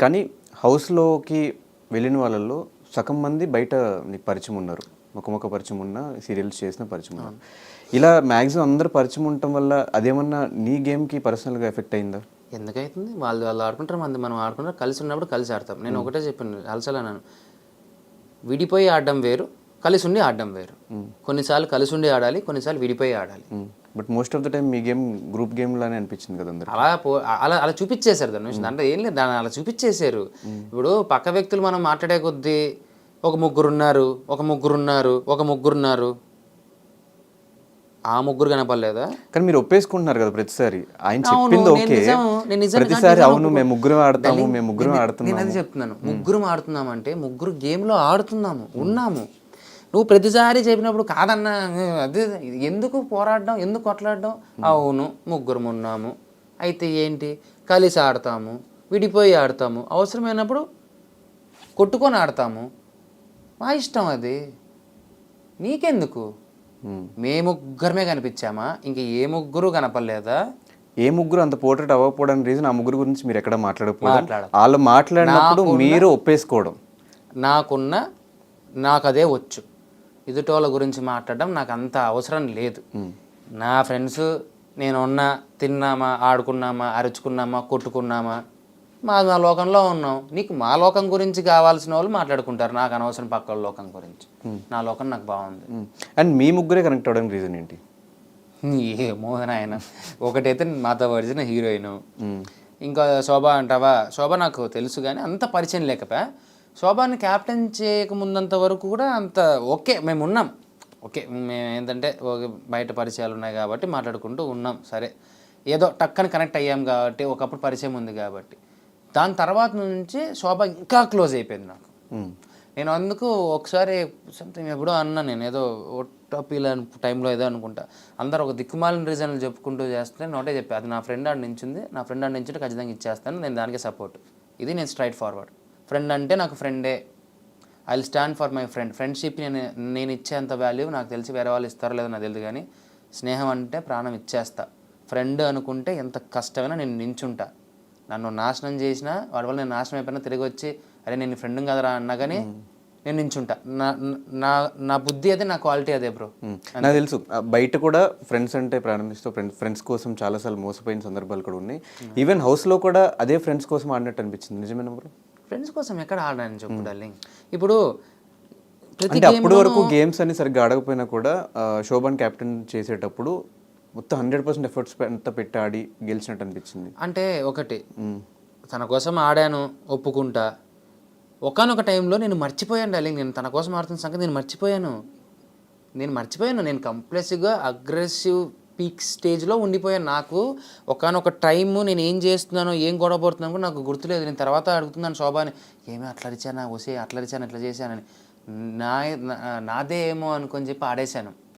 కానీ హౌస్లోకి వెళ్ళిన వాళ్ళల్లో సగం మంది బయట నీకు పరిచయం ఉన్నారు. ముఖముఖ పరిచయం ఉన్న సీరియల్స్ చేసిన పరిచయం ఉన్నారు ఇలా మ్యాక్సిమం అందరు పరిచయం ఉండటం వల్ల అదేమన్నా నీ గేమ్కి పర్సనల్గా ఎఫెక్ట్ అయిందా? ఎందుకైతుంది? వాళ్ళు వాళ్ళు ఆడుకుంటారు మంది మనం ఆడుకుంటారు కలిసి ఉన్నప్పుడు కలిసి ఆడతాం. నేను ఒకటే చెప్పాను అలసలన్నాను విడిపోయి ఆడడం వేరు కలిసి ఉండి ఆడడం వేరు. కొన్నిసార్లు కలిసి ఉండి ఆడాలి కొన్నిసార్లు విడిపోయి ఆడాలి. But most of the time me game group game లానే అనిపించింది కదా అందరు అలా పో అలా అలా చూపించేశారు దాని విషయం దాంట్లో ఏం లేదు. దాన్ని అలా చూపించేశారు. ఇప్పుడు పక్క వ్యక్తులు మనం మాట్లాడే కొద్దీ ఒక ముగ్గురు ఉన్నారు ఒక ముగ్గురు ఉన్నారు ఒక ముగ్గురు ఉన్నారు ఆ ముగ్గురు కనపడలేదా? కానీ మీరు ఒప్పేసుకుంటున్నారు కదా ప్రతిసారి. ఆయన చెప్పింది ఓకే. ప్రతిసారి అవును మేము ముగ్గురం ఆడతాము మేము ముగ్గురం నేను- నేను ఆడుతున్నాము అది చెప్తున్నాను. ముగ్గురం ఆడుతున్నామంటే ముగ్గురు గేమ్లో ఆడుతున్నాము ఉన్నాము. నువ్వు ప్రతిసారి చెప్పినప్పుడు కాదన్నా అదే ఎందుకు పోరాడడం ఎందుకు కొట్లాడడం? అవును ముగ్గురం ఉన్నాము అయితే ఏంటి? కలిసి ఆడతాము విడిపోయి ఆడతాము. అవసరమైనప్పుడు కొట్టుకొని ఆడతాము. మా ఇష్టం అది. నీకెందుకు? మ్మ్. మే ముగ్గురమే కనిపించామా? ఇంక ఏ ముగ్గురు కనపడలేదా? ఏ ముగ్గురు అంత పోర్ట్రేట్ అవ్వకపోవడానికి రీజన్ ఆ ముగ్గురు గురించి మీరు ఎక్కడ మాట్లాడకపోవడం? మాట్లాడకు. వాళ్ళు మాట్లాడినప్పుడు మీరు ఒప్పేసుకోవడం. నాకున్న నాకు అదే వచ్చు. ఎదుటోళ్ళ గురించి మాట్లాడడం నాకు అంత అవసరం లేదు. నా ఫ్రెండ్స్ నేను ఉన్నా తిన్నామా ఆడుకున్నామా అరుచుకున్నామా కొట్టుకున్నామా మా మా లోకంలో ఉన్నాం. నీకు మా లోకం గురించి కావాల్సిన వాళ్ళు మాట్లాడుకుంటారు. నాకు అనవసరం పక్క లోకం గురించి. నా లోకం నాకు బాగుంది. అండ్ మీ ముగ్గురే కనెక్ట్ అవ్వడానికి రీజన్ ఏంటి? ఏమో ఆయన ఒకటైతే మాతో పడిచిన హీరోయిన్. ఇంకా శోభ అంటావా? శోభ నాకు తెలుసు కానీ అంత పరిచయం లేకపోయా. శోభాని క్యాప్టెన్ చేయకముందంత వరకు కూడా అంత ఓకే మేము ఉన్నాం. ఓకే మేము ఏంటంటే బయట పరిచయాలు ఉన్నాయి కాబట్టి మాట్లాడుకుంటూ ఉన్నాం. సరే. ఏదో టక్కని కనెక్ట్ అయ్యాం కాబట్టి ఒకప్పుడు పరిచయం ఉంది కాబట్టి. దాని తర్వాత నుంచి శోభ ఇంకా క్లోజ్ అయిపోయింది నాకు. మ్మ్. నేను అందుకు ఒకసారి సంథింగ్ ఎప్పుడో అన్నా నేను ఏదో ఓటపీల టైంలో ఏదో అనుకుంటా. అందరు ఒక దిక్కుమాలిన రీజన్లు చెప్పుకుంటూ చేస్తే నోటే చెప్పి అది నా ఫ్రెండ్ ఆడ నించింది నా ఫ్రెండ్ ఆడ నించుంటే ఖచ్చితంగా ఇచ్చేస్తాను నేను దానికే సపోర్ట్ ఇది నేను స్ట్రైట్ ఫార్వర్డ్ ఫ్రెండ్ అంటే నాకు ఫ్రెండే I will stand for my friend friendship నేను నేను ఇచ్చేంత వాల్యూ నాకు తెలిసి వేరే వాళ్ళు ఇస్తారో లేదో నాకు తెలియదు కానీ స్నేహం అంటే ప్రాణం ఇచ్చేస్తా. ఫ్రెండ్ అనుకుంటే ఎంత కష్టమైనా నేను నించుంటా. నన్ను నాశనం చేసినా వాడి వల్ల నేను నాశనం అయిపోయినా తిరిగి వచ్చి అరే నేను ఫ్రెండ్ కదరా అన్నా కానీ నేను నించుంటా. నా నా నా బుద్ధి అదే నా క్వాలిటీ అదే బ్రో. నాకు తెలుసు. బయట కూడా ఫ్రెండ్స్ అంటే ప్రారంభిస్తూ ఫ్రెండ్స్ ఫ్రెండ్స్ కోసం చాలాసార్లు మోసపోయిన సందర్భాలు కూడా ఉన్నాయి. ఈవెన్ హౌస్లో కూడా అదే ఫ్రెండ్స్ కోసం ఆడినట్టు అనిపించింది. నిజమేనా బ్రో ఫ్రెండ్స్ కోసం ఎక్కడ ఆడాను చెప్పు డార్లింగ్. ఇప్పుడు ప్రతి అప్పటి వరకు గేమ్స్ అని సరిగ్గా ఆడకపోయినా కూడా శోభన్ కెప్టెన్ చేసేటప్పుడు మొత్తం హండ్రెడ్ పర్సెంట్ ఎఫర్ట్స్ అంతా పెట్టి ఆడి గెలిచినట్టు అనిపించింది. అంటే ఒకటి మ్మ్. తన కోసం ఆడాను ఒప్పుకుంటా. ఒకనొక టైంలో నేను మర్చిపోయాను డార్లింగ్. నేను తన కోసం ఆడుతున్న సంగతి నేను మర్చిపోయాను. నేను మర్చిపోయాను. నేను కంప్లెసివ్గా అగ్రెసివ్ పీక్ స్టేజ్లో ఉండిపోయాను నాకు ఒకనొక టైము నేను ఏం చేస్తున్నానో ఏం గొడవ పడుతున్నాను కూడా నాకు గుర్తులేదు. నేను తర్వాత అడుగుతున్నాను శోభాని ఏమీ అట్లా అరిచానా? వసే అట్లా అరిచాను? ఇట్లా చేశానని. నా- నాదే ఏమో అనుకొని చెప్పి ఆడేశాను.